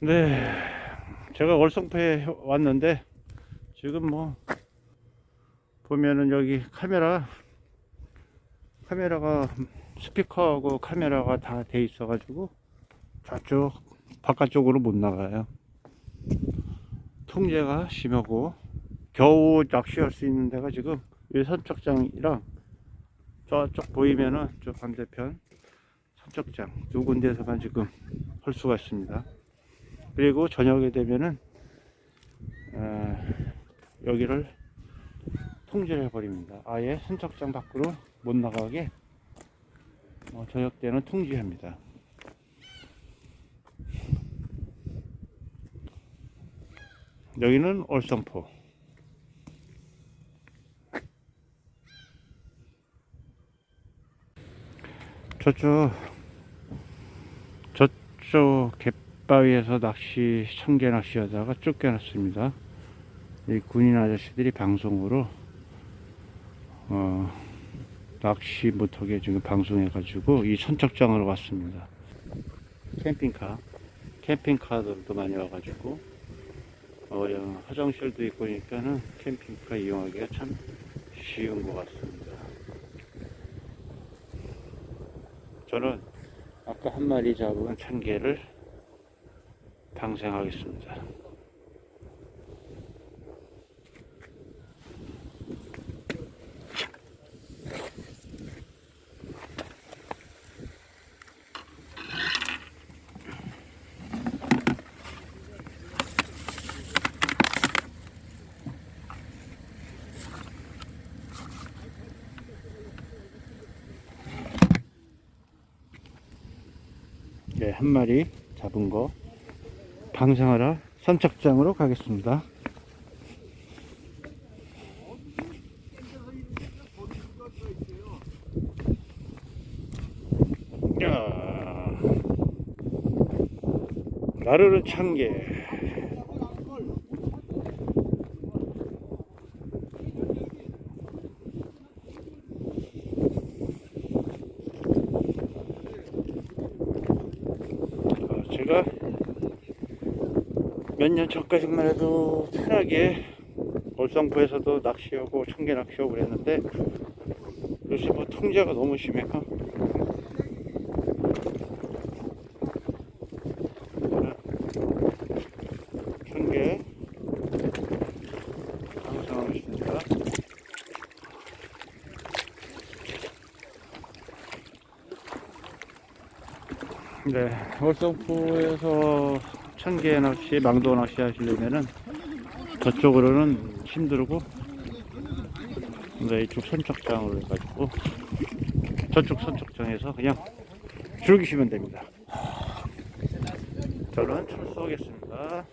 네, 제가 월성포에 왔는데 지금 뭐 보면은 여기 카메라 카메라가 스피커하고 카메라가 다 돼 있어 가지고 저쪽 바깥쪽으로 못 나가요. 통제가 심하고 겨우 낚시할 수 있는 데가 지금 이 선착장이랑 저쪽 보이면은 저 반대편 선착장 두 군데에서만 지금 할 수가 있습니다. 그리고 저녁에 되면은 어, 여기를 통제를 해버립니다. 아예 선착장 밖으로 못 나가게 어, 저녁 때는 통제합니다. 여기는 얼성포. 저쪽 저쪽 갯 바위에서 낚시 청개 낚시하다가 쫓겨났습니다. 이 군인 아저씨들이 방송으로 어, 낚시 못하게 지금 방송해가지고 이 선착장으로 왔습니다. 캠핑카, 캠핑카들도 많이 와가지고 어, 여- 화장실도 있고 그러니까는 캠핑카 이용하기가 참 쉬운 것 같습니다. 저는 아까 한 마리 잡은 참개를 방생하겠습니다. 네, 한 마리 잡은 거 방생하러 선착장으로 가겠습니다. 야, 나르르 참개. 어, 제가 몇 년 전까지만 해도 편하게 월성포에서도 낚시하고 청개 낚시하고 그랬는데 요새 뭐 통제가 너무 심해요. 청개 방송하고 있습니다. 네, 월성포에서 천개 낚시, 망도 낚시 하시려면은 저쪽으로는 힘들고, 네, 이쪽 선착장으로 해가지고, 저쪽 선착장에서 그냥 즐기시면 됩니다. 저는 철수하겠습니다.